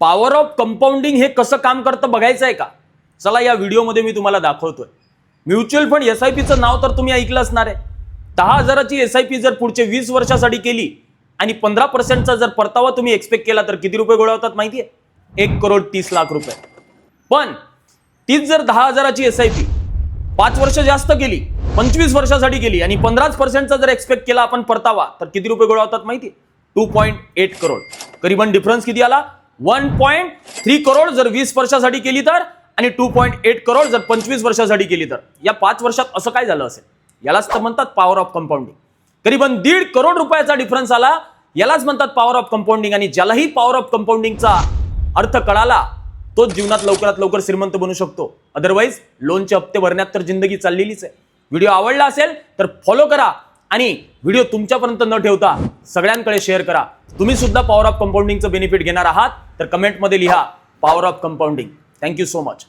Power of compounding हे कसं काम करतं बघायचं आहे का? चला या व्हिडिओमध्ये मी तुम्हाला दाखवतोय. म्युच्युअल फंड एस आय पीचं नाव तर तुम्ही ऐकलं असणार आहे. दहा हजाराची एस आय पी जर पुढचे वीस वर्षासाठी केली आणि पंधरा पर्सेंटचा जर परतावा तुम्ही एक्सपेक्ट केला तर किती रुपये गोळा होतात माहिती आहे एक करोड तीस लाख रुपये. पण तीच जर दहा हजाराची एस आय पी पाच वर्ष जास्त केली पंचवीस वर्षासाठी केली आणि पंधराच पर्सेंटचा जर एक्सपेक्ट केला आपण परतावा तर किती रुपये गोळा होतात माहिती टू पॉईंट एट करोड. करीबन डिफरन्स किती आला? वन पॉईंट थ्री करोड जर वीस वर्षासाठी केली तर आणि टू पॉईंट एट करोड जर पंचवीस वर्षासाठी केली तर. या पाच वर्षात असं काय झालं असेल? यालाच तर म्हणतात पॉवर ऑफ कंपाऊंडिंग करीबन दीड करोड रुपयाचा डिफरन्स आला यालाच म्हणतात पॉवर ऑफ कंपाऊंडिंग आणि ज्यालाही पॉवर ऑफ कंपाऊंडिंगचा अर्थ कळाला तोच जीवनात लवकरात लवकर श्रीमंत बनू शकतो. अदरवाईज लोनचे हप्ते भरण्यात तर जिंदगी चाललेलीच आहे. व्हिडिओ आवडला असेल तर फॉलो करा. आणि व्हिडिओ तुमच्यापर्यंत न ठेवता सगळ्यांकडे शेअर करा. तुम्ही सुद्धा पॉवर ऑफ कंपाऊंडिंगचं बेनिफिट घेणार आहात. तर कमेंटमध्ये लिहा power of compounding thank you so much